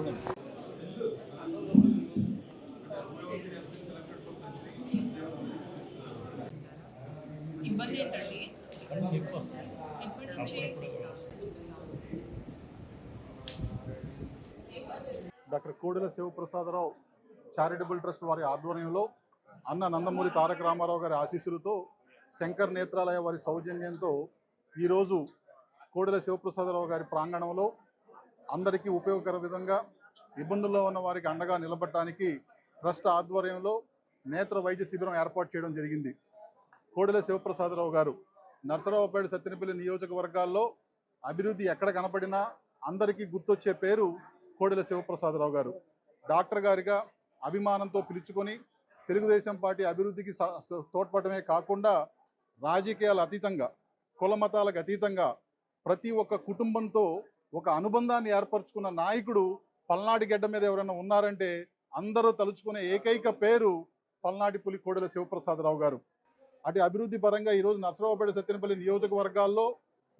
Doctor Kodela Siva Prasada Rao charitable trust వారి ఆధ్వర్యంలో అన్న నందమూరి తారక రామారావు గారి ఆశీస్సులతో శంకర్ నేత్రాలయ వారి సౌజన్యంతో ఈరోజు కోడెల శివప్రసాదరావు గారి ప్రాంగణంలో అందరికీ ఉపయోగకర విధంగా ఇబ్బందుల్లో ఉన్న వారికి అండగా నిలబడటానికి ట్రస్ట్ ఆధ్వర్యంలో నేత్ర వైద్య శిబిరం ఏర్పాటు చేయడం జరిగింది. కోడెల శివప్రసాదరావు గారు నర్సరావుపేట సత్యనపల్లి నియోజకవర్గాల్లో అభివృద్ధి ఎక్కడ కనపడినా అందరికీ గుర్తొచ్చే పేరు కోడెల శివప్రసాదరావు గారు. డాక్టర్ గారిగా అభిమానంతో పిలుచుకొని తెలుగుదేశం పార్టీ అభివృద్ధికి తోడ్పడమే కాకుండా రాజకీయాలు అతీతంగా కుల మతాలకు అతీతంగా ప్రతి ఒక్క కుటుంబంతో ఒక అనుబంధాన్ని ఏర్పరచుకున్న నాయకుడు పల్నాటి గడ్డ మీద ఎవరైనా ఉన్నారంటే అందరూ తలుచుకునే ఏకైక పేరు పల్నాటి పులి కోడెల శివప్రసాదరావు గారు. అటు అభివృద్ధి పరంగా ఈరోజు నర్సరావుపేట సత్యనపల్లి నియోజకవర్గాల్లో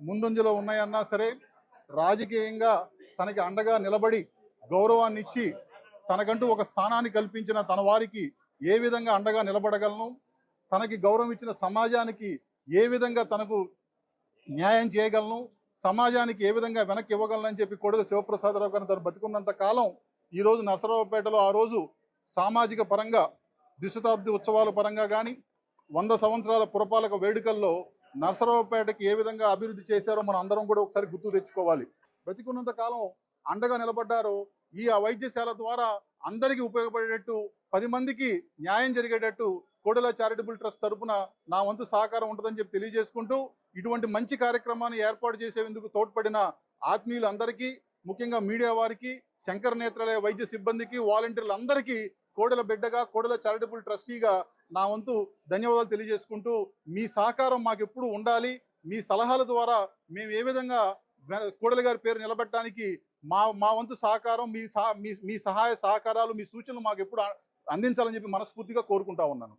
ముందంజలో ఉన్నాయన్నా సరే రాజకీయంగా తనకి అండగా నిలబడి గౌరవాన్ని ఇచ్చి తనకంటూ ఒక స్థానాన్ని కల్పించిన తన వారికి ఏ విధంగా అండగా నిలబడగలను తనకి గౌరవం ఇచ్చిన సమాజానికి ఏ విధంగా తనకు న్యాయం చేయగలను సమాజానికి ఏ విధంగా వెనక్కి ఇవ్వగలనని చెప్పి కొడుకు శివప్రసాదరావు గారిని తను బతుకున్నంత కాలం ఈరోజు నరసరావుపేటలో ఆ రోజు సామాజిక పరంగా ద్విశతాబ్ది ఉత్సవాల పరంగా కానీ వంద సంవత్సరాల పురపాలక వేడుకల్లో నరసరావుపేటకి ఏ విధంగా అభివృద్ధి చేశారో మనం అందరం కూడా ఒకసారి గుర్తు తెచ్చుకోవాలి. బ్రతికున్నంత కాలం అండగా నిలబడ్డారు. ఈ ఆ వైద్యశాల ద్వారా అందరికీ ఉపయోగపడేటట్టు పది మందికి న్యాయం జరిగేటట్టు కోడెల చారిటబుల్ ట్రస్ట్ తరపున నా వంతు సహకారం ఉంటుందని చెప్పి తెలియజేసుకుంటూ ఇటువంటి మంచి కార్యక్రమాన్ని ఏర్పాటు చేసేందుకు తోడ్పడిన ఆత్మీయులందరికీ ముఖ్యంగా మీడియా వారికి శంకర నేత్రాలయ వైద్య సిబ్బందికి వాలంటీర్లందరికీ కోడెల బిడ్డగా కోడెల చారిటబుల్ ట్రస్టీగా నా వంతు ధన్యవాదాలు తెలియజేసుకుంటూ మీ సహకారం మాకు ఎప్పుడు ఉండాలి. మీ సలహాల ద్వారా మేము ఏ విధంగా కోడెల గారి పేరు నిలబెట్టడానికి మా మా వంతు సహకారం మీ సహా మీ మీ సహాయ సహకారాలు మీ సూచనలు మాకు ఎప్పుడు అందించాలని చెప్పి మనస్ఫూర్తిగా కోరుకుంటా ఉన్నాను.